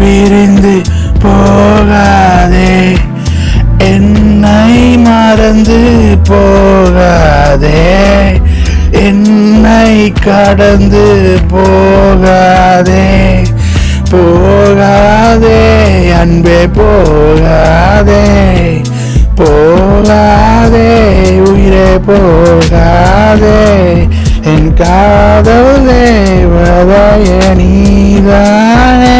பிரிந்து போகாதே. என்னை மறந்து போகாதே. என்னை கடந்து போகாதே. போகாதே அன்பே போகாதே. போகாதே உயிரே போகாதே. என் காதல் தேவதைய நீதானே.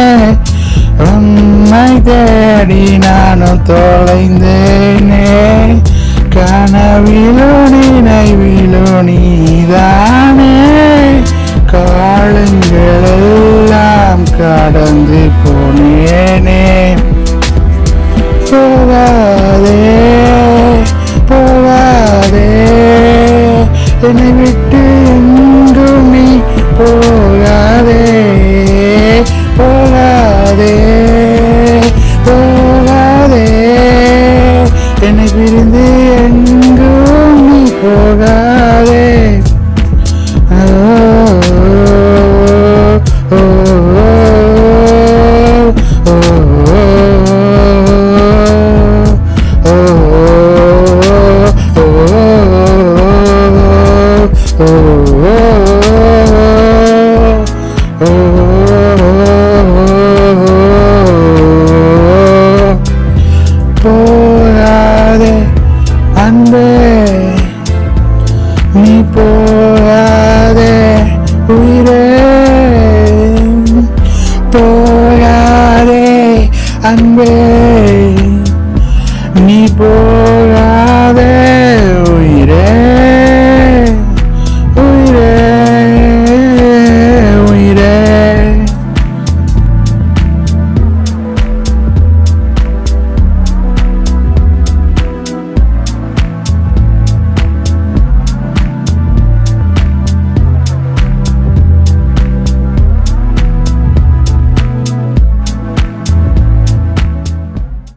தேடி நானும் தொலைந்தேனே. கனவிலோ நினைவிலோ நீதானே. காலங்கள் எல்லாம் கடந்து போனேனே. போகாதே போகாதே. என்னை விட்டு எங்கும் நீ போகாதே போகாதே. என்னை பிரிந்து எங்கும் நீ போகாதே Oh போகாதே உயிரே. போகாதே அன்பே.